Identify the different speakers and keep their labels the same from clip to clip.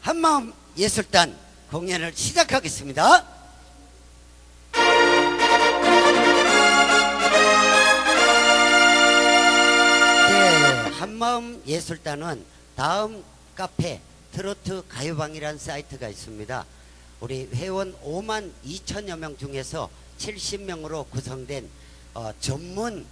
Speaker 1: 한마음 예술단 공연을 시작하겠습니다. 네, 한마음 예술단은 다음 카페 트로트 가요방이라는 사이트가 있습니다. 우리 회원 5만 2천여 명 중에서 70명으로 구성된 어, 전문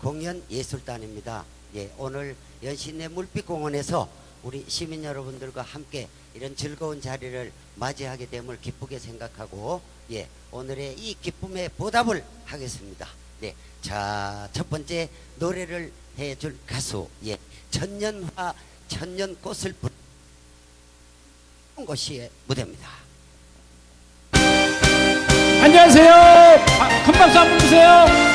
Speaker 1: 공연 예술단입니다. 예, 오늘 연신내 물빛공원에서 우리 시민 여러분들과 함께 이런 즐거운 자리를 맞이하게 됨을 기쁘게 생각하고 예, 오늘의 이 기쁨에 보답을 하겠습니다. 네, 자, 첫 번째 노래를 해줄 가수 예, 천년화 천년꽃을 부른 곳이 무대입니다.
Speaker 2: 안녕하세요. 아, 큰 박수 한번 주세요.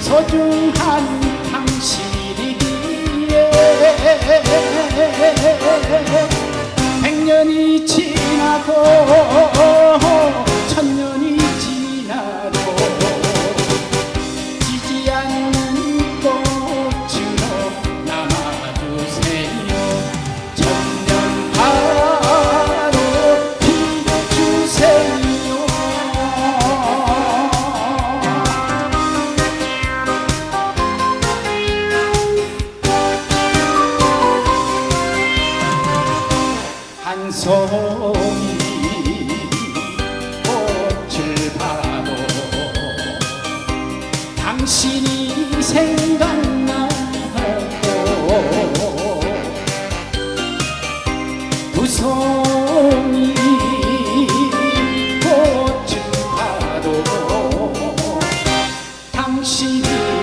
Speaker 2: 소중한 당신이기에 백년이 지나고 한 송이 꽃을 봐도 당신이 생각나고 두 송이 꽃을 봐도 당신이